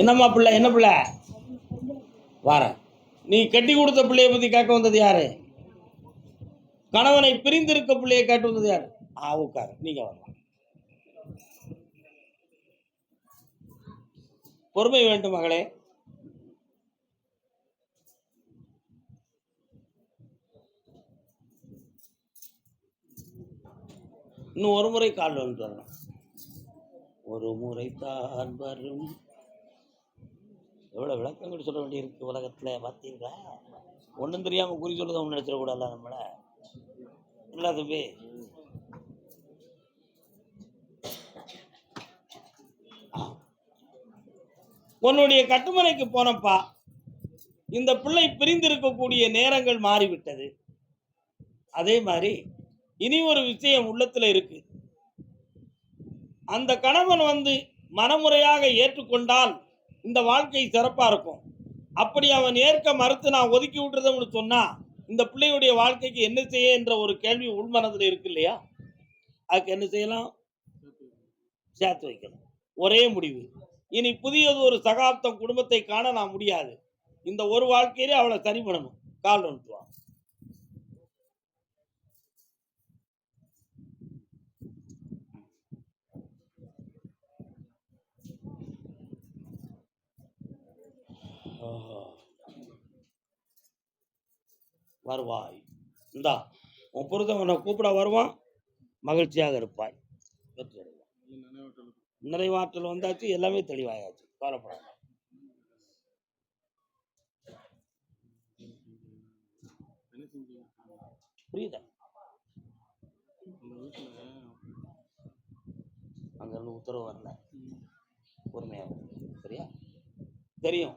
என்னம்மா பிள்ளை என்ன பிள்ளை? வார. நீ கட்டி கொடுத்த பிள்ளையை பற்றி கேட்க வந்தது யாரு? கணவனை பிரிந்திருக்க பிள்ளையை கேட்டு வந்தது யாரு? ஆ உட்காரு நீங்க வரலாம் பொறுமை வேண்டும் மகளே. இன்னும் ஒரு முறை கால் வந்து வரணும். ஒரு முறை தான் வரும். எவ்வளோ விளக்கங்கள் சொல்ல வேண்டியிருக்கு உலகத்தில் பார்த்தீங்களா? ஒன்றும் தெரியாமல் குறி சொல்லுத ஒன்று நினச்சிடக்கூடாதுல நம்மளை. இல்லை தம்பி? உன்னுடைய கட்டுமனைக்கு போனப்பா இந்த பிள்ளை பிரிந்திருக்கக்கூடிய நேரங்கள் மாறிவிட்டது. அதே மாதிரி இனி ஒரு விஷயம் உள்ளத்தில் இருக்கு. அந்த கணவன் வந்து மனமுறையாக ஏற்றுக்கொண்டால் இந்த வாழ்க்கை சிறப்பாக இருக்கும். அப்படி அவன் ஏற்க மறுத்து நான் ஒதுக்கி விட்டுறதுன்னு சொன்னால் இந்த பிள்ளையுடைய வாழ்க்கைக்கு என்ன செய்ய என்ற ஒரு கேள்வி உள்மனதில் இருக்கு இல்லையா? அதுக்கு என்ன செய்யலாம்? சேர்த்து வைக்கணும். ஒரே முடிவு. இனி புதியது ஒரு சகாப்தம் குடும்பத்தை காண நான் முடியாது. இந்த ஒரு வாழ்க்கையிலே அவளை சரி பண்ணணும். கால் வந்துட்டு வா ஆஹா. வருவாய். இந்தா உன் புருஷன் உன்னை கூப்பிட வருவான் மகிழ்ச்சியாக இருப்பாய். வெற்றி அடைவாய் நிறைவாற்றல் வந்தாச்சு எல்லாமே தெளிவாயாச்சு. கவலைப்படாத. புரியுதா? அங்கேருந்து உத்தரவு வரல. பொறுமையாக சரியா? தெரியும்.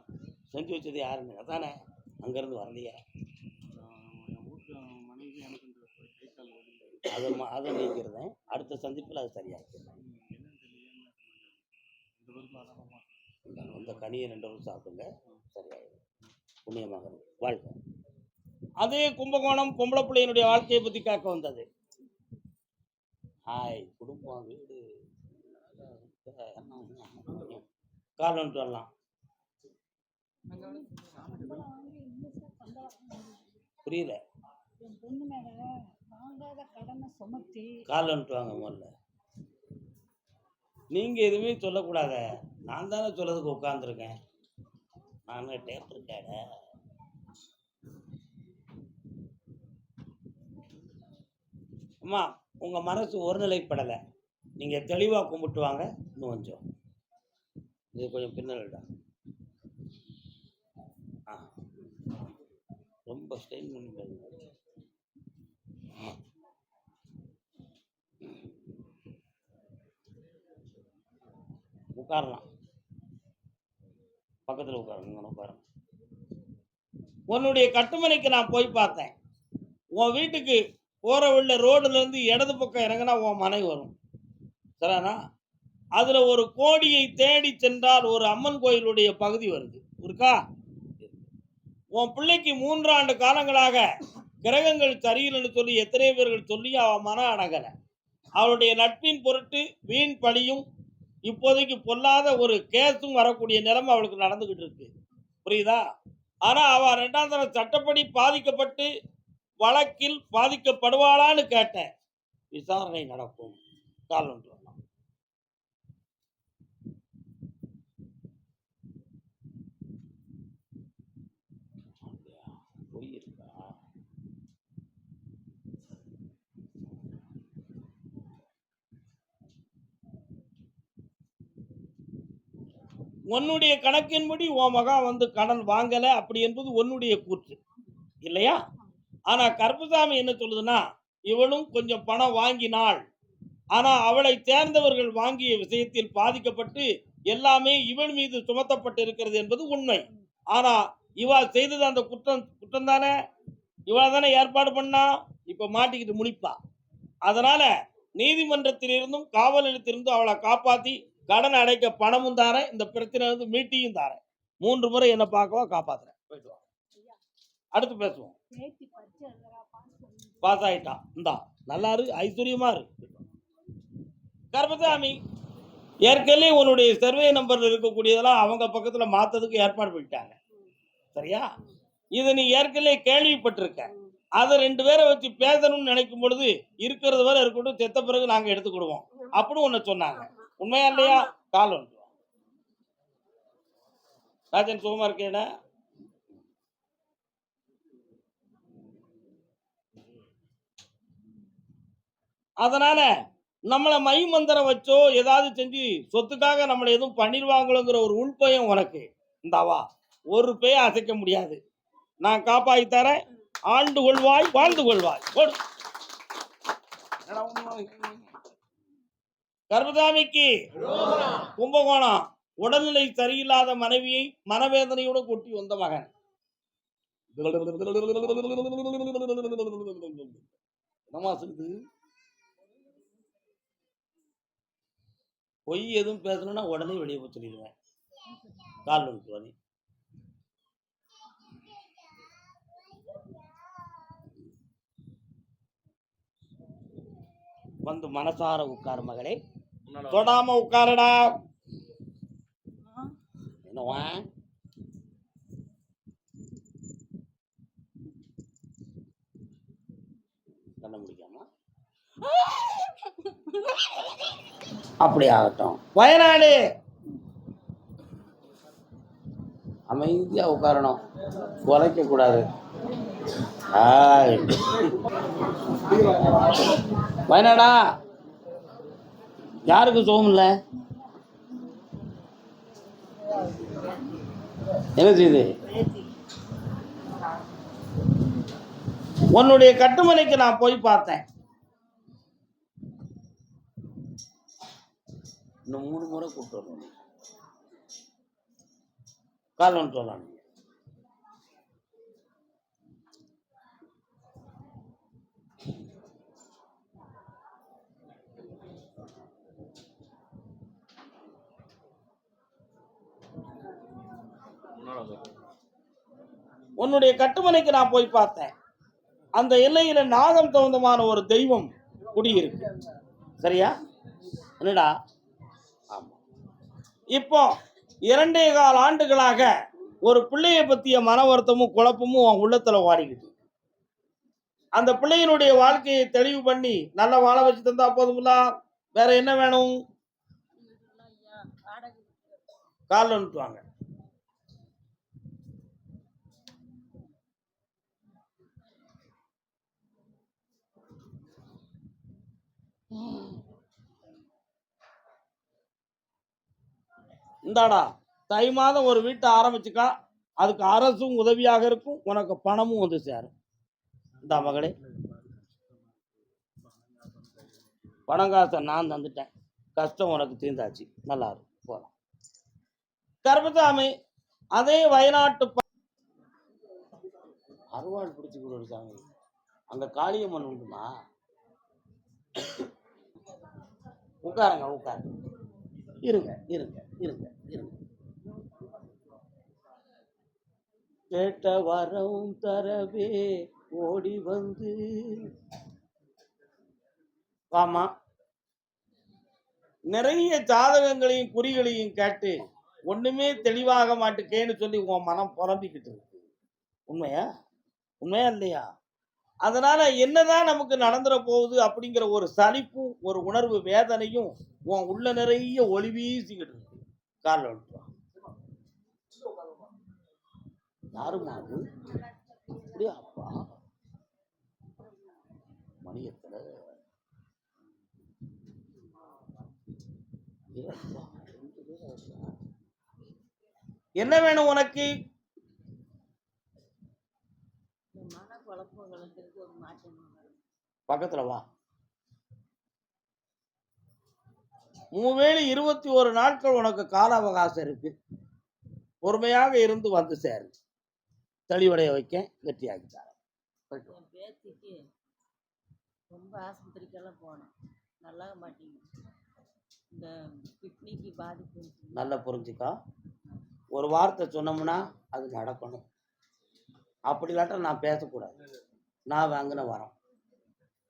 செஞ்சு வச்சது யாருன்னு. அதானே? அங்கேருந்து வரலையே. அதை அதை நீக்கிறதேன் அடுத்த சந்திப்பில் அது சரியாக இந்த கனியை ரெண்டு வருஷம் சாப்பிடுங்க. சரியாயிடும். புண்ணியமாக வாழ்க்கை அதே கும்பகோணம் பொம்பளை பிள்ளையினுடைய வாழ்க்கையை பற்றி காக்க வந்தது. ஹாய். குடும்பம் வீடு. கால் வந்துட்டு வரலாம் புரியல. என் பொண்ணு மேல வாங்காத கடனை சுமத்தி. கால் வந்துட்டு வாங்க முதல்ல. நீங்க எதுவுமே சொல்லக்கூடாத. நான் தானே சொல்லதுக்கு உட்காந்துருக்கேன் நான் டேப் இருக்காட. அம்மா உங்க மனசு ஒருநிலைப்படலை. நீங்க தெளிவா கும்பிட்டு வாங்க இன்னும் கொஞ்சம். இது கொஞ்சம் பின்னல்டா. ஆ. ரொம்ப ஸ்டெயின் பண்ணி உட்காரலாம். பக்கத்தில் உட்காருங்க இங்க உன்னுடைய கட்டுமனைக்கு நான் போய் பார்த்தேன். உன் வீட்டுக்கு போகிற உள்ள ரோடுல இருந்து இடது பக்கம் இறங்கினா உன் மனை வரும். சரிண்ணா அதுல ஒரு கோடியை தேடி சென்றால் ஒரு அம்மன் கோயிலுடைய பகுதி வருது. இருக்கா? உன் பிள்ளைக்கு மூன்றாண்டு காலங்களாக கிரகங்கள் சரியில்லைன்னு சொல்லி எத்தனை பேர்கள் சொல்லி அவன் மன அடங்கலை. அவளுடைய நட்பின் பொருட்டு வீண் பழியும் இப்போதைக்கு பொல்லாத ஒரு கேஸும் வரக்கூடிய நிலைமை அவளுக்கு நடந்துகிட்டு இருக்கு. புரியுதா? ஆனால் அவள் ரெண்டாம் தரம் சட்டப்படி பாதிக்கப்பட்டு வழக்கில் பாதிக்கப்படுவாளான்னு கேட்டேன். விசாரணை நடக்கும். கால் ஒன்று வரலாம். அப்படியா? பொய் இருக்கா உன்னுடைய கணக்கின்படி உன் மகன் வந்து கடன் வாங்கலை அப்படி என்பது உன்னுடைய கூற்று. இல்லையா? ஆனால் கருப்பசாமி என்ன சொல்லுதுன்னா இவளும் கொஞ்சம் பணம் வாங்கினாள். ஆனால் அவளை சேர்ந்தவர்கள் வாங்கிய விஷயத்தில் பாதிக்கப்பட்டு எல்லாமே இவள் மீது சுமத்தப்பட்டு இருக்கிறது என்பது உண்மை. ஆனால் இவா செய்தது அந்த குற்றம் குற்றம் தானே? இவா தானே ஏற்பாடு பண்ணா? இப்போ மாட்டிக்கிட்டு முழிப்பா. அதனால நீதிமன்றத்திலிருந்தும் காவல் நிலையத்திலிருந்தும் அவளை காப்பாற்றி கடன் அடைக்க பணமும் தாரேன் இந்த பிரச்சனை வந்து மீட்டியும் தாரேன். மூன்று முறை என்ன பார்க்கவா காப்பாத்துறேன். போயிட்டு அடுத்து பேசுவோம். பாஸ் ஆயிட்டான் இந்தா நல்லா இரு ஐஸ்வர்யமா இரு. கர்மசாமி ஏற்கனவே உன்னுடைய சர்வே நம்பர்ல இருக்கக்கூடியதெல்லாம் அவங்க பக்கத்துல மாத்ததுக்கு ஏற்பாடு பண்ணிட்டாங்க. சரியா? இதை நீ ஏற்கனவே கேள்விப்பட்டிருக்க. அதை ரெண்டு பேரை வச்சு பேசணும்னு நினைக்கும் பொழுது இருக்கிறது வரை இருக்கட்டும் செத்த பிறகு நாங்க எடுத்துக்கிடுவோம் அப்படின்னு ஒண்ணு சொன்னாங்க. உண்மையா இல்லையா கால் ஒன்று ராஜன் சுகமா இருக்கேடா அதனால நம்மளை மை மந்திரம் வச்சோ ஏதாவது செஞ்சு சொத்துக்காக நம்மளை எதுவும் பண்ணிடுவாங்களோங்கிற ஒரு உள்பயம் உனக்கு. இந்தாவா. ஒரு பேய் அசைக்க முடியாது. நான் காப்பாத்தி தரேன். ஆண்டு கொள்வாய் வாழ்ந்து கொள்வாய். கர்மசாமிக்கு கும்பகோணம். உடல்நிலை சரியில்லாத மனைவியை மனவேதனையோடு கொட்டி வந்த மகன். என்னமா சொல்லுது? பொய் எதுவும் பேசணும்னா உடனே வெளியே போய் சொல்லிடுவேன். கால் வந்துட்டு வரி வந்து மனசார உட்காரு மகளே. தொடாம உட்காரடா. என்னவா? அப்படி ஆகட்டும் வயநாடு. அமைதியா உட்காரணும். குறைக்க கூடாது. வயநாடா. யாருக்கு சுகம் இல்லை? என்ன செய்யுது உன்னுடைய கட்டுமனைக்கு நான் போய் பார்த்தேன். இன்னும் மூணு முறை கூப்பிட்டு வரணும் கால் ஒன்று சொல்லலாம் உன்னுடைய கட்டுமனைக்கு நான் போய் பார்த்தேன். அந்த எல்லையில நாகம் தகுந்தமான ஒரு தெய்வம் குடியிருக்கு. சரியா? என்னடா? ஆமா. இப்போ இரண்டே கால் ஆண்டுகளாக ஒரு பிள்ளையை பத்திய மன வருத்தமும் குழப்பமும் அவன் உள்ளத்துல வாடிக்கிட்டு அந்த பிள்ளையினுடைய வாழ்க்கையை தெளிவு பண்ணி நல்லா வாழ வச்சு தந்தா போதுங்களா வேற என்ன வேணும்? காலில் வாங்க இந்தாடா தை மாதம் ஒரு வீட்டை ஆரம்பிச்சுக்கா அதுக்கு அரசும் உதவியாக இருக்கும் உனக்கு பணமும் வந்து சேரும். இந்தா மகளே. பணம் காசை நான் தந்துட்டேன். கஷ்டம் உனக்கு தீர்ந்தாச்சு. நல்லா இருக்கும் போகலாம் கர்மசாமி அதே வயநாட்டு அருவாள் பிடிச்சி கொடுக்குற சாமி. அங்க காளியம்மன் உண்டுமா? உட்காருங்க உட்காருங்க. இருங்க இருங்க இருங்க இருங்க. கேட்ட வரம் தரவே ஓடி வந்து. ஆமா. நிறைய ஜாதகங்களையும் குறிகளையும் கேட்டு ஒண்ணுமே தெளிவாக மாட்டுக்கேன்னு சொல்லி உன் மனம் புலம்பிக்கிட்டு இருக்கு. உண்மையா? உண்மையா இல்லையா? அதனால என்னதான் நமக்கு நடந்துட போகுது அப்படிங்கிற ஒரு சலிப்பும் ஒரு உணர்வு வேதனையும் உன் உள்ள நிறைய ஒளி வீசிக்கிட்டு இருக்கு. காலில் விட்டுருவான் யாருமா அது? அப்பா. மணியத்துல. என்ன வேணும் உனக்கு மன குழப்பங்களுக்கு ஒரு மாற்றம் வரும். பக்கத்துல வா. மூவேளை இருபத்தி ஒரு நாட்கள் உனக்கு கால அவகாசம் இருக்கு. பொறுமையாக இருந்து வந்து சேரு. தெளிவடைய வைக்க பேத்திக்கு ரொம்ப ஆஸ்பத்திரிக்கெல்லாம் போனேன். நல்லா மாட்டேங்குது. இந்த கிட்னிக்கு பாதிப்பு. நல்லா புரிஞ்சுக்கா. ஒரு வார்த்தை சொன்னோம்னா அது நடக்கணும். அப்படி இல்லாட்ட நான் பேசக்கூடாது. நான் வாங்கின வரோம்.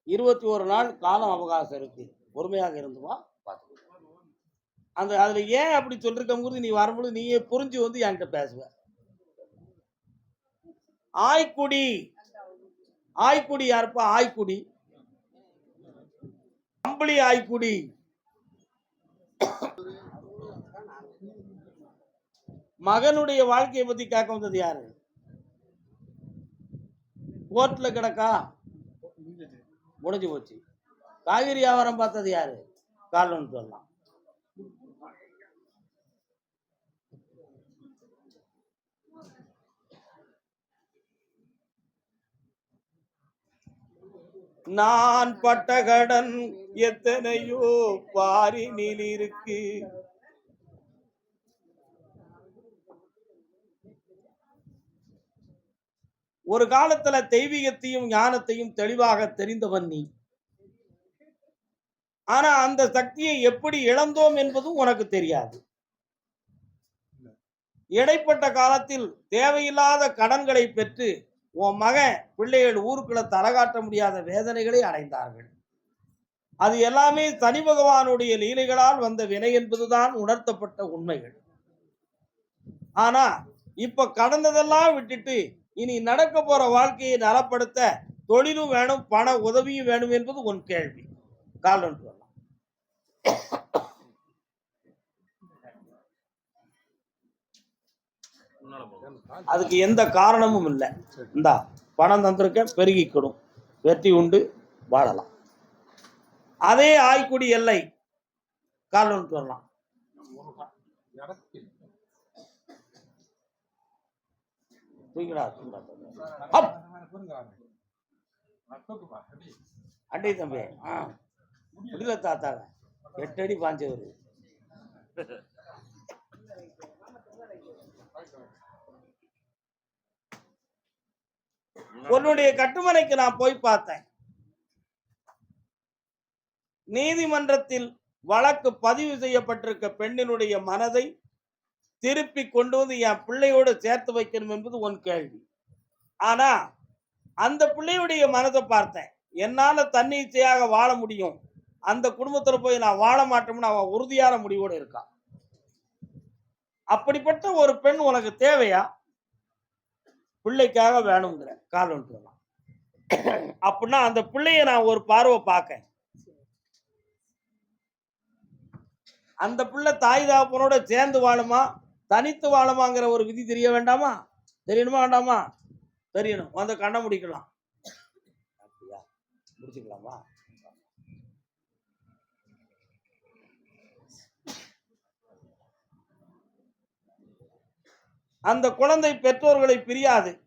இருபத்தி ஒரு நாள் காலம் அவகாசம் இருக்கு. பொறுமையாக இருந்துமா பார்த்துக்கலாம் அந்த அதுல ஏன் அப்படி சொல்லிருக்கங்கிறது நீ வரும்பொழுது நீயே புரிஞ்சு வந்து என்கிட்ட பேசுவ. ஆய்க்குடி. ஆய்க்குடி யாருப்பா? ஆய்க்குடி. கம்பளி ஆய்க்குடி. மகனுடைய வாழ்க்கையை பத்தி கேட்க வந்தது யாரு? கோர்ட்ல கிடக்கா? முடிஞ்சு போச்சு. காய்கறி வியாபாரம் பார்த்தது யாரு? கால்னு சொல்லலாம். நான் பட்ட கடன் எத்தனையோ பாரினில் இருக்கு. ஒரு காலத்துல தெய்வீகத்தையும் ஞானத்தையும் தெளிவாக தெரிந்தவன் நீ. ஆனா அந்த சக்தியை எப்படி இழந்தோம் என்பதும் உனக்கு தெரியாது. இடைப்பட்ட காலத்தில் தேவையில்லாத கடன்களை பெற்று உன் மகன் பிள்ளைகள் ஊருக்குள்ள தலகாட்ட முடியாத வேதனைகளை அடைந்தார்கள். அது எல்லாமே சனி பகவானுடைய லீலைகளால் வந்த வினை என்பதுதான் உணர்த்தப்பட்ட உண்மைகள். ஆனா இப்ப கடந்ததெல்லாம் விட்டுட்டு இனி நடக்க போற வாழ்க்கையை நலப்படுத்த தொழிலும் வேணும் பண உதவியும் வேணும் என்பது உன் கேள்வி. கால் ஒன்று வரலாம். அதுக்கு எந்த காரணமும் இல்லை. இந்தா பணம் தந்திருக்க பெருகிக்கணும். வெற்றி உண்டு வாழலாம். அதே ஆய்க்குடி எல்லை. கால் ஒன்று வரலாம். தூக்கிடா தூக்கிடா. அண்டை தம்பி ஆ. முடியல தாத்தா. எட்டு அடி பாஞ்சவர் உன்னுடைய கட்டுமனைக்கு நான் போய் பார்த்தேன். நீதிமன்றத்தில் வழக்கு பதிவு செய்யப்பட்டிருக்க பெண்ணினுடைய மனதை திருப்பி கொண்டு வந்து என் பிள்ளையோடு சேர்த்து வைக்கணும் என்பது உன் கேள்வி. ஆனா அந்த பிள்ளையுடைய மனதை பார்த்தேன். என்னால தன்னிச்சையாக வாழ முடியும். அந்த குடும்பத்துல போய் நான் வாழ மாட்டோம்னு அவன் உறுதியான முடிவோடு இருக்கான் அப்படிப்பட்ட ஒரு பெண் உனக்கு தேவையா? பிள்ளைக்காக வேணுங்கிற கால் சொல்லலாம் அப்படின்னா அந்த பிள்ளைய நான் ஒரு பார்வை பார்க்கேன் அந்த பிள்ளை தாய் தாப்பனோட சேர்ந்து வாழுமா? தனித்து வாழமாங்கிற ஒரு விதி தெரிய வேண்டாமா? தெரியணுமா வேண்டாமா? தெரியணும். வந்து கண்ணை முடிக்கலாம். அப்படியா? முடிச்சுக்கலாமா? அந்த குழந்தை பெற்றோர்களை பிரியாது.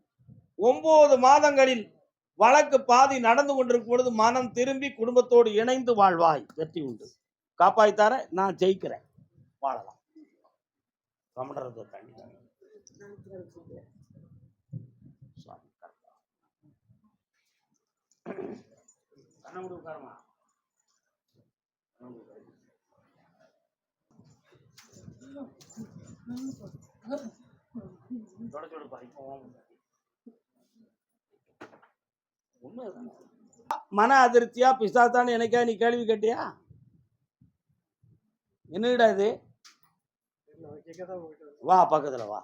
ஒன்பது மாதங்களில் வழக்கு பாதி நடந்து கொண்டிருக்கும் பொழுது மனம் திரும்பி குடும்பத்தோடு இணைந்து வாழ்வாய். வெற்றி உண்டு. காப்பாய்த்தார நான் ஜெயிக்கிறேன். வாழலாம். கமண்டரத்தை தண்ணி தாங்க. சுவாமி, கரெக்டா. கண்ணை மூடி உட்காருமா. கண்ணை மூடி தொடச்சு விடுப்பா, இப்போ உன் முன்னாடி. உண்மைதானே? மன அதிர்ச்சியா பிசாத்தான்னு எனக்கா நீ கேள்வி கேட்டியா என்னடா இது வா பக்கத்துல வா.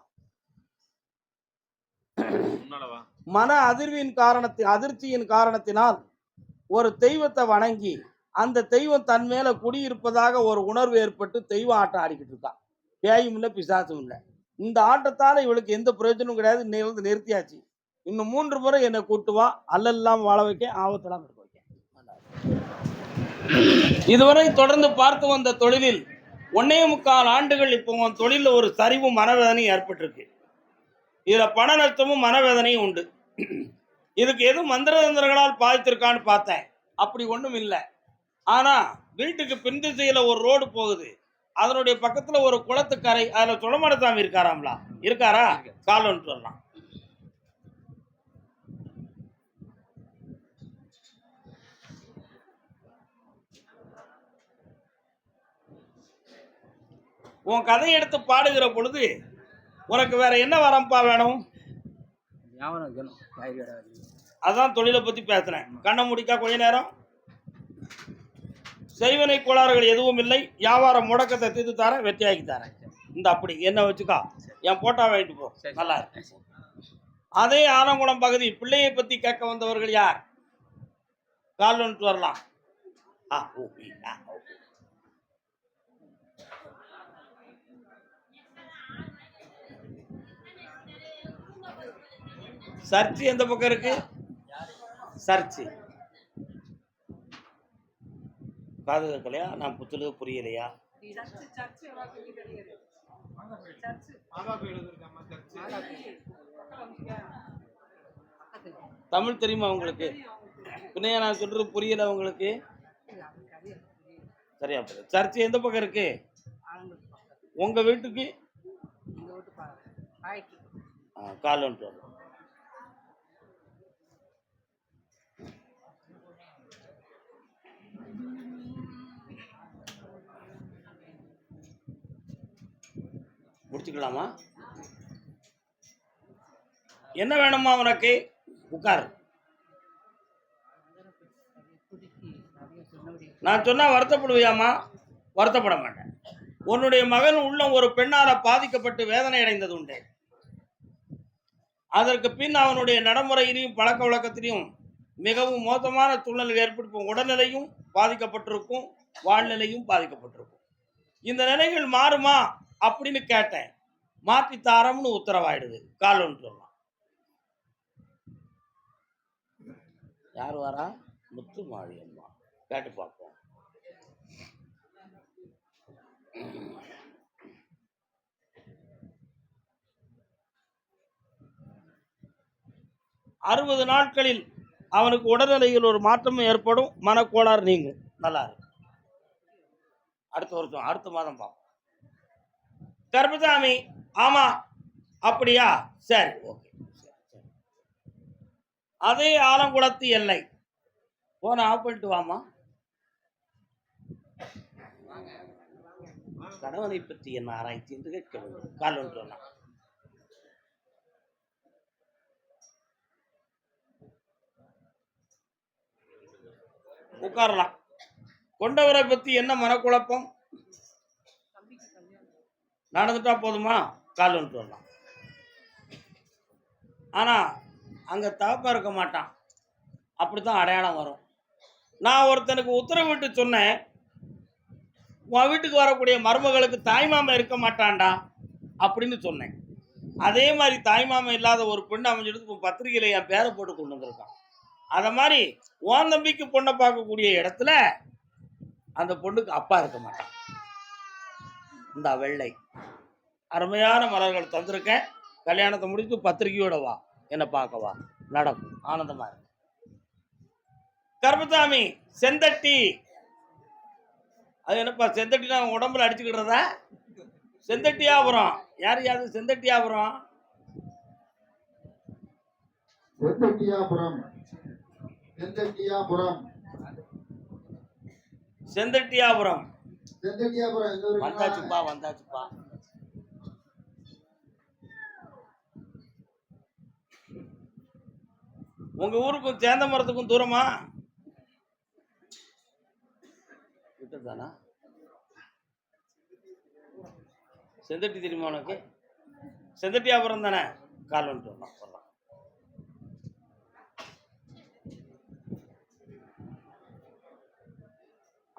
மன அதிர்வின் காரணத்தி அதிர்ச்சியின் காரணத்தினால் ஒரு தெய்வத்தை வணங்கி அந்த தெய்வம் தன் மேல குடியிருப்பதாக ஒரு உணர்வு ஏற்பட்டு தெய்வ ஆட்டம் ஆடிக்கிட்டு இருக்கான் பேயும் இல்லை பிசாசும் இல்லை. இந்த ஆட்டத்தால இவளுக்கு எந்த பிரயோஜனமும் கிடையாது. இன்னையிலிருந்து நிறுத்தியாச்சு. இன்னும் மூன்று முறை என்னை கூட்டு வா. அல்லெல்லாம் வாழ வைக்க ஆபத்தெல்லாம் இருக்க வைக்க. இதுவரை தொடர்ந்து பார்த்து வந்த தொழிலில் ஒன்னே முக்கால் ஆண்டுகள் இப்போ உன் தொழிலில் ஒரு சரிவும் மனவேதனையும் ஏற்பட்டிருக்கு. இதுல பண நஷ்டமும் மனவேதனையும் உண்டு. இதுக்கு எதுவும் மந்திர தந்திரங்களால் பாதித்திருக்கான்னு பார்த்தேன். அப்படி ஒன்றும் இல்லை. ஆனா வீட்டுக்கு பின் திசையில ஒரு ரோடு போகுது. அதனுடைய பக்கத்துல ஒரு குளத்துக்கரை அதுல சுடமடசாமி இருக்காராம்லா? இருக்காரா? காலம்னு சொல்லலாம் உன் கதையை எடுத்து பாடுகிற பொழுது உனக்கு வேற என்ன வரம்பா வேணும். அதான் தொழிலை பத்தி பேசுறேன். கண்ணை முடிக்கா கொஞ்ச நேரம். செய்வனை கோளாறுகள் எதுவும் இல்லை. வியாபாரம் முடக்கத்தை தீர்த்து தரேன் வெற்றியாக்கி தரேன். இந்த அப்படி. என்ன வச்சுக்கோ. என் போட்டோ வாங்கிட்டு போ. நல்லா இருக்கு. அதே ஆலங்குளம் பகுதி பிள்ளையை பத்தி கேட்க வந்தவர்கள் யார்? கால் வந்துட்டு வரலாம். ஆ, ஓ, சர்ச்சு எந்த பக்கம் இருக்கு? சர்ச்சு. காது கேட்கலையா நான் புத்தலுக்கு புரியலையா? தமிழ் தெரியுமா உங்களுக்கு? பின்னையா நான் சொல்றது புரியல உங்களுக்கு? சரியா சர்ச்சு எந்த பக்கம் இருக்கு? உங்க வீட்டுக்கு? கால் வந்துட்டு முடிச்சுக்கலாமா? என்ன வேணுமா உனக்கு? உட்காரு. நான் சொன்னா வருத்தப்படுவியாமா வருத்தப்பட மாட்டேன். உன்னுடைய மகன் உள்ளம் ஒரு பெண்ணால பாதிக்கப்பட்டு வேதனை அடைந்தது உண்டு. அதற்கு பின் அவனுடைய நடைமுறையிலையும் பழக்க வழக்கத்திலையும் மிகவும் மோசமான சூழ்நிலை ஏற்படுத்தும் உடல்நிலையும் பாதிக்கப்பட்டிருக்கும் வாழ்நிலையும் பாதிக்கப்பட்டிருக்கும். இந்த நிலைகள் மாறுமா? அப்படின்னு கேட்டேன். மாற்றி தாரம்னு உத்தரவாயிடுது. கால் சொல்லலாம். யார் வரா? முத்து மாரியம்மா கேட்டு பார்ப்போம். அறுபது நாட்களில் அவனுக்கு உடல்நிலையில் ஒரு மாற்றம் ஏற்படும். மனக்கோளாறு நீங்கும். நல்லா இருக்கு. அடுத்த வருஷம் அடுத்த மாதம் பார்ப்போம். கர்மசாமி ஆமா அப்படியா? சரி ஓகே சரி, சரி. அதே ஆலங்குளத்து எல்லை. போன ஆஃப் பண்ணிட்டு வாமா கணவனை பற்றி என்ன ஆராய்ச்சி என்று கேட்க வேண்டும். கால் ஒன்று உட்காரலாம். கொண்டவரை பற்றி என்ன மனக்குழப்பம்? நடந்துட்டா போதுமா? கால் வந்துட்டு வரலாம். ஆனால் அங்கே தவப்பாக இருக்க மாட்டான். அப்படி தான் அடையாளம் வரும். நான் ஒருத்தனுக்கு உத்தரவிட்டு சொன்னேன் உன் வீட்டுக்கு வரக்கூடிய மருமகளுக்கு தாய்மாமன் இருக்க மாட்டான்டா அப்படின்னு சொன்னேன். அதே மாதிரி தாய்மாமன் இல்லாத ஒரு பெண்ணு அமைஞ்சிட்டு பத்திரிகையில் என் பேரை போட்டு கொண்டு வந்திருக்கான். அதை மாதிரி உன் தம்பிக்கு பொண்ணை பார்க்கக்கூடிய இடத்துல அந்த பொண்ணுக்கு அப்பா இருக்க மாட்டான். இந்த வெள்ளை. அருமையான மலர்கள் தந்திருக்கேன். கல்யாணத்தை முடித்து பத்திரிகையோட வா. என்னை பார்க்க வா. நடக்கும். ஆனந்தமா இருக்கு கருப்பசாமி செந்தட்டி. அது என்னப்பா செந்தட்டினா அவன் உடம்புல அடிச்சுக்கிடுறதா? செந்தட்டியாபுரம். யார் யாரு? செந்தட்டியாபுரம். செந்தட்டியாபுரம். செந்தட்டியாபுரம். செந்தட்டியாபுரம். வந்தாச்சுப்பா வந்தாச்சுப்பா. உங்க ஊருக்கும் சேந்த மரத்துக்கும் தூரமா? கிட்டதானா செந்தட்டி தெரியுமா உனக்கு? செந்தட்டியாபுரம் தானே? கால் வந்துட்டு வரலாம்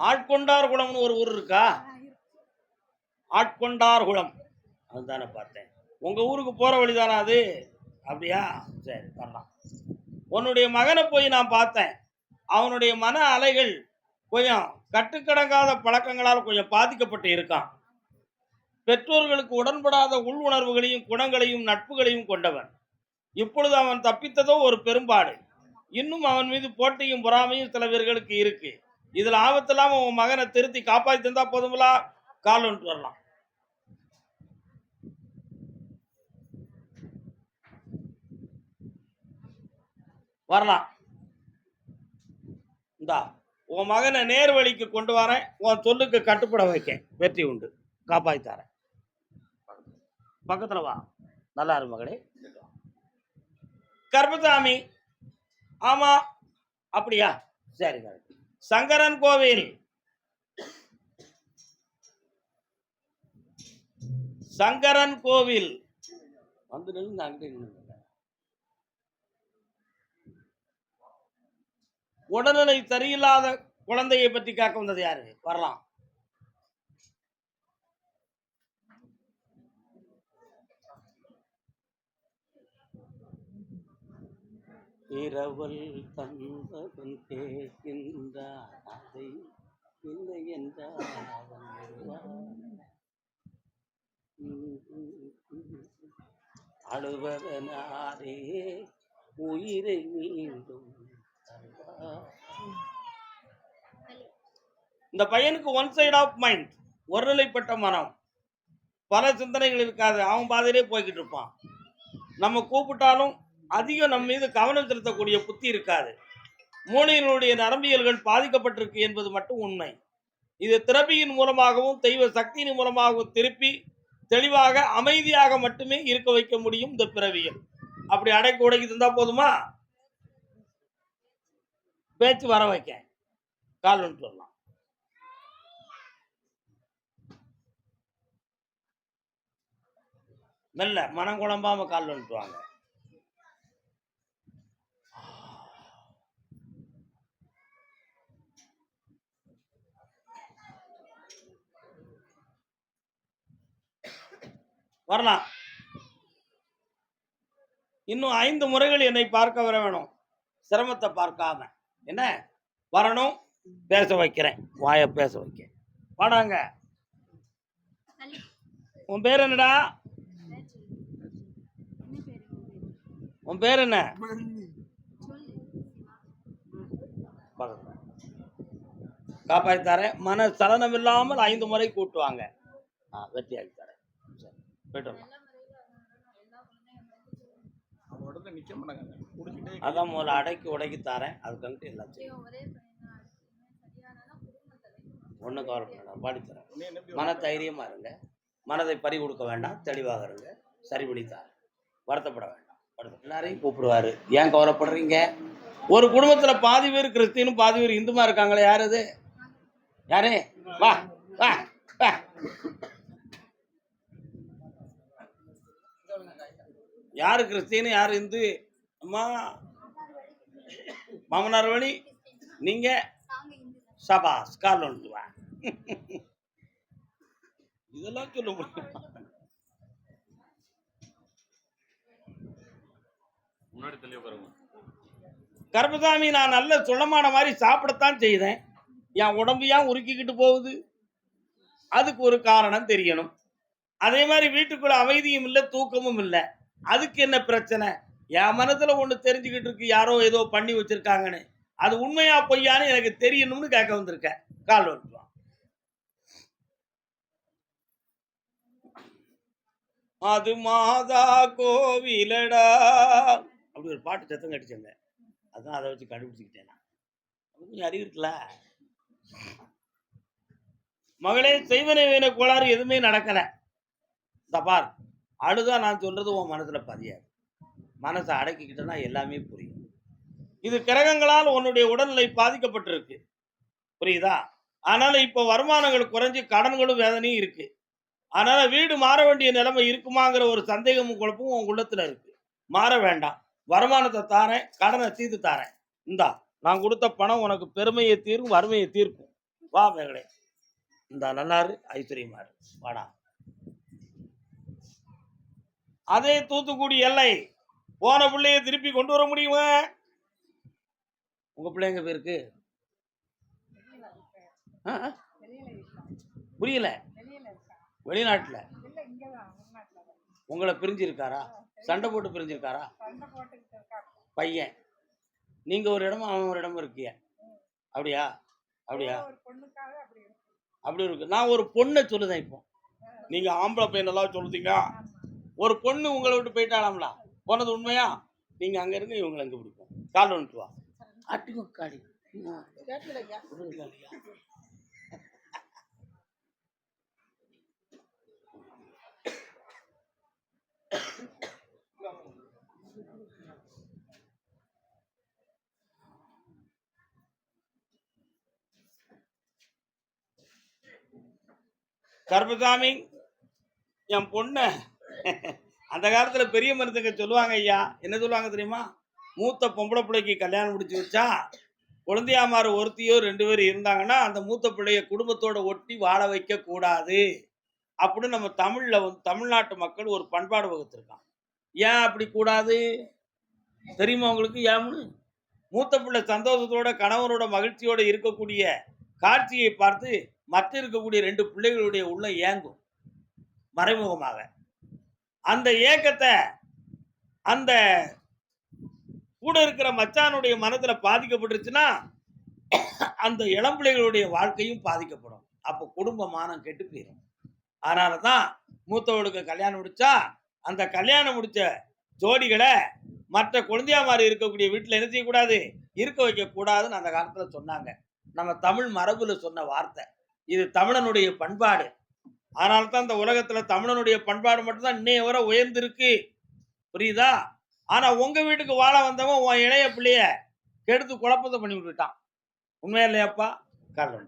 ஆட்கொண்டார் குளம்னு ஒரு ஊர் இருக்கா? ஆட்கொண்டார் குளம் அதுதானே பார்த்தேன். உங்க ஊருக்கு போற வழிதானா அது? அப்படியா? சரி பண்ணலாம் உன்னுடைய மகனை போய் நான் பார்த்தேன். அவனுடைய மன அலைகள் கொஞ்சம் கட்டுக்கடங்காத பழக்கங்களால் கொஞ்சம் பாதிக்கப்பட்டு இருக்கான். பெற்றோர்களுக்கு உடன்படாத உள் உணர்வுகளையும் குணங்களையும் நட்புகளையும் கொண்டவன். இப்பொழுது அவன் தப்பித்ததோ ஒரு பெரும்பாடு. இன்னும் அவன் மீது போட்டியும் பொறாமையும் சில பேர்களுக்கு இருக்கு. இதுல ஆபத்து இல்லாம உன் மகனை திருத்தி காப்பாத்தி தந்தா போதுங்களா கால் வந்துட்டு வரலாம். வரலாம். இந்தா உன் மகனை நேர் வழிக்கு கொண்டு வரேன். உன் சொல்லுக்கு கட்டுப்பட வைக்கேன். வெற்றி உண்டு. காப்பாத்தி தரேன். பக்கத்துல வா. நல்லா இரு மகளே. கர்பசாமி ஆமா. அப்படியா? சரி கரெக்ட் சங்கரன் கோவில் சங்கரன் கோவில். வந்து உடல்நிலை சரியில்லாத குழந்தையை பற்றி கேட்க வந்தது யாரு? வரலாம். இரவல் தந்தவன் கேட்கின்றான். அதை இல்லை என்றால் அவன் அழுவதனாரே உயிரை மீண்டும் இந்த பையனுக்கு ஒன் சைடு ஆஃப் மைண்ட் ஒருநிலைப்பட்ட மனம். பல சிந்தனைகள் இருக்காது. அவன் பாதையிலே போய்கிட்டு இருப்பான். நம்ம கூப்பிட்டாலும் அதிகம் நம்ம மீது கவனம் செலுத்தக்கூடிய புத்தி இருக்காது. மூளையினுடைய நரம்பியல்கள் பாதிக்கப்பட்டிருக்கு என்பது மட்டும் உண்மை. இது திறப்பியின் மூலமாகவும் தெய்வ சக்தியின் மூலமாகவும் திருப்பி தெளிவாக அமைதியாக மட்டுமே இருக்க வைக்க முடியும் இந்த பிறவியில். அப்படி அடைக்கு உடைக்கு தந்தா போதுமா? பேச்சு வர வைக்க கால் வந்துட்டு வரலாம். மெல்ல மனம் குழம்பாம கால் வந்துட்டு வரலாம் இன்னும் ஐந்து முறைகள் என்னை பார்க்க வர வேணும். சிரமத்தை பார்க்காம. என்ன? வரணும் பேச வைக்கிறேன். வாயை பேச வைக்க. வாடாங்க. உன் பேர் என்னடா? உன் பேர் என்ன? காப்பாற்றி தரேன். மன சலனம் இல்லாமல் ஐந்து முறை கூட்டுவாங்க ஆ வெற்றியாக்கி போயிட்டு மாட்டாங்க. குடிச்சிட்டே அதான் முதல்ல அடக்கி உடைக்கி தரேன். அதுக்கு எல்லாம் செய்யும் ஒன்றும் கவலைப்பட பாடித்தரேன் உடனே என்ன இப்படி மன தைரியமா இருங்க. மனதை பறி கொடுக்க வேண்டாம். தெளிவாக இருங்க. சரிபடி தார் வருத்தப்பட வேண்டாம். எல்லாரையும் கூப்பிடுவாரு. ஏன் கவலைப்படுறீங்க? ஒரு குடும்பத்துல பாதி பேர் கிறிஸ்டினும் பாதி பேர் இந்துமா இருக்காங்களே? யார் அது? யாரு? வா வா வா. யாரு கிறிஸ்டின் யாரு இந்து? அம்மா மாமனார் வழி நீங்க? சபாஸ் கால் வந்துட்டு வா. இதெல்லாம் சொல்ல முடியும்? கருப்பசாமி நான் நல்ல சுள்ளமான மாதிரி சாப்பிடத்தான் செய்தேன். என் உடம்பு ஏன் உருக்கிக்கிட்டு போகுது? அதுக்கு ஒரு காரணம் தெரியணும். அதே மாதிரி வீட்டுக்குள்ள அமைதியும் இல்லை தூக்கமும் இல்லை. அதுக்கு என்ன பிரச்சனை? என் மனசுல ஒண்ணு தெரிஞ்சுக்கிட்டு இருக்கு யாரோ ஏதோ பண்ணி வச்சிருக்காங்கன்னு. அது உண்மையா பொய்யான்னு எனக்கு தெரியணும்னு கேட்க வந்திருக்கேன் கால் வந்துடுவான் அது மாதா கோவிலடா. அப்படி ஒரு பாட்டு சத்தம் கடிச்சங்க. அதான் அதை வச்சு கண்டுபிடிச்சிக்கிட்டேன் நான். கொஞ்சம் அறிவு இருக்குல்ல? மகளே செய்வனை வேண கோளாறு எதுவுமே நடக்கல. தபார் அழுதா நான் சொல்றது உன் மனசுல பதியாது. மனசை அடக்கிக்கிட்டேன்னா எல்லாமே புரியும். இது கிரகங்களால் உன்னுடைய உடல்நிலை பாதிக்கப்பட்டிருக்கு. புரியுதா? அதனால இப்ப வருமானங்கள் குறைஞ்சு கடன்களும் வேதனையும் இருக்கு. அதனால வீடு மாற வேண்டிய நிலைமை இருக்குமாங்கிற ஒரு சந்தேகமும் குழப்பமும் உன் உள்ளத்துல இருக்கு. மாற வேண்டாம். வருமானத்தை தாரேன் கடனை தீர்த்து தாரேன். இந்தா நான் கொடுத்த பணம் உனக்கு பெருமையை தீர்க்கும் வறுமையை தீர்க்கும். வா மகளே. இந்தா நல்லாரு ஐஸ்வர்யமாரு வாடா. அதே தூத்துக்குடி எல்லை. போன பிள்ளைய திருப்பி கொண்டு வர முடியுமா? உங்க பிள்ளைங்க பேருக்கு புரியல. வெளிநாட்டுல. உங்களை பிரிஞ்சிருக்காரா? சண்டை போட்டு பிரிஞ்சிருக்காரா? பையன். நீங்க ஒரு இடமும் அவன் ஒரு இடமும் இருக்கிய. அப்படியா? அப்படியா? அப்படி இருக்கு. நான் ஒரு பொண்ணை சொல்லுதேன் இப்போ. நீங்க ஆம்பளை பையனெல்லாம் சொல்லுதீங்க. ஒரு பொண்ணு உங்களை விட்டு போயிட்டாலாம்ல போனது உண்மையா? நீங்க அங்க இருங்க இவங்களை அங்க பிடிக்கும் கால் வந்துட்டு வா. ஆட்டுக்கு காடி உருளைக்காலியா? கருப்பசாமி என் பொண்ணை அந்த காலத்தில் பெரிய மருத்துவங்க சொல்லுவாங்க ஐயா என்ன சொல்லுவாங்க தெரியுமா? மூத்த பொம்பளை பிள்ளைக்கு கல்யாணம் முடிச்சு வச்சா குழந்தையாமார் ஒருத்தியோ ரெண்டு பேர் இருந்தாங்கன்னா அந்த மூத்த பிள்ளைய குடும்பத்தோட ஒட்டி வாழ வைக்க கூடாது. அப்படின்னு நம்ம தமிழ்ல வந்து தமிழ்நாட்டு மக்கள் ஒரு பண்பாடு வகுத்திருக்கான் ஏன் அப்படி கூடாது? தெரியுமா உங்களுக்கு? ஏன்னு மூத்த பிள்ளை சந்தோஷத்தோட கணவனோட மகிழ்ச்சியோட இருக்கக்கூடிய காட்சியை பார்த்து மற்ற இருக்கக்கூடிய ரெண்டு பிள்ளைகளுடைய உள்ள ஏங்கும் மறைமுகமாக. அந்த ஏக்கத்தை அந்த கூட இருக்கிற மச்சானுடைய மனத்தில் பாதிக்கப்பட்டுருச்சுன்னா அந்த இளம்பிள்ளைகளுடைய வாழ்க்கையும் பாதிக்கப்படும். அப்போ குடும்ப மானம் கெட்டு போயிடும் அதனால தான் மூத்தவளுக்கு கல்யாணம் முடிச்சா அந்த கல்யாணம் முடிச்ச ஜோடிகளை மற்ற குழந்தையாமாரி இருக்கக்கூடிய வீட்டில் என்ன செய்யக்கூடாது? இருக்க வைக்கக்கூடாதுன்னு அந்த காலத்தில் சொன்னாங்க. நம்ம தமிழ் மரபுல சொன்ன வார்த்தை. இது தமிழனுடைய பண்பாடு. அதனால தான் இந்த உலகத்தில் தமிழனுடைய பண்பாடு மட்டும்தான் இன்னைய வரை உயர்ந்திருக்கு. புரியுதா? ஆனால் உங்கள் வீட்டுக்கு வாழ வந்தவன் உன் இளைய பிள்ளைய கெடுத்து குழப்பத்தை பண்ணி விட்டுட்டான். உண்மையா இல்லையாப்பா? காரணம்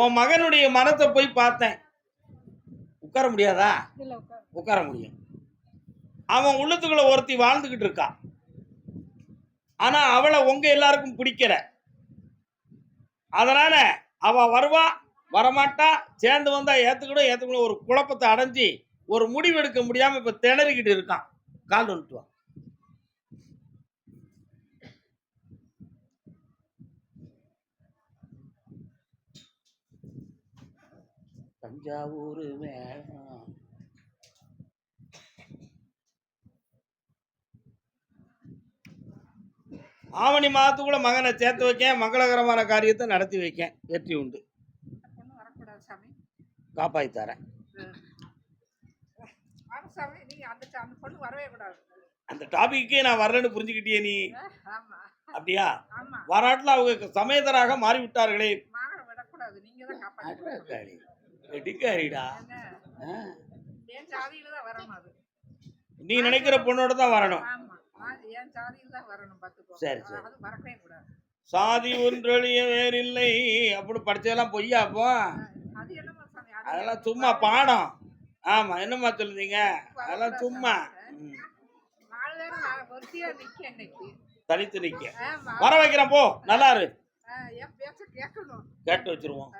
உன் மகனுடைய மனத்தை போய் பார்த்தேன். உட்கார முடியாதா? உட்காரு. முடியும். அவன் உள்ளத்துக்குள்ள ஒருத்தி வாழ்ந்துகிட்டு இருக்கா. ஆனா அவளை உங்க எல்லாருக்கும் பிடிக்கல. அதனால அவ வருவா வரமாட்டா சேர்ந்து வந்தா ஏத்துக்கிடும் ஏத்துக்கணும் ஒரு குழப்பத்தை அடைஞ்சு ஒரு முடிவு எடுக்க முடியாம இப்ப திணறிக்கிட்டு இருக்கான். கால் வந்துட்டு தஞ்சாவூர் வேணாம் ஆவணி மாதத்துக்குள்ள மகனை சேர்த்து வைக்கேன் மங்களகரமான காரியத்தை நடத்தி வைக்கேன். வெற்றி உண்டு. பொண்ணு வரக்கூடாது சாமி. காப்பாத்தி தரேன். வர சாமி நீங்க அந்த அந்த பொண்ணு வரவே கூடாது. அந்த டாபிக்கே நான் வரலன்னு புரிஞ்சுக்கிட்டியே நீ? ஆமா. அப்படியா? ஆமா. வராட்டில் அவங்க சமயத்தராக மாறி அது. நீ நினைக்கிற பொண்ணோட தான் வரணும். சரி, சரி. சாதி ஒன்றொழிய வேறில்லை. அப்படின்னு படிச்சதெல்லாம் பொய்யா அப்போ? அதெல்லாம் சும்மா பாடம். ஆமா என்னம்மா சொல்லுதீங்க அதெல்லாம் சும்மா. தனித்து நிக்க. வர வைக்கிறேன் போ. நல்லா இரு. கேட்டு வச்சிருவோம்.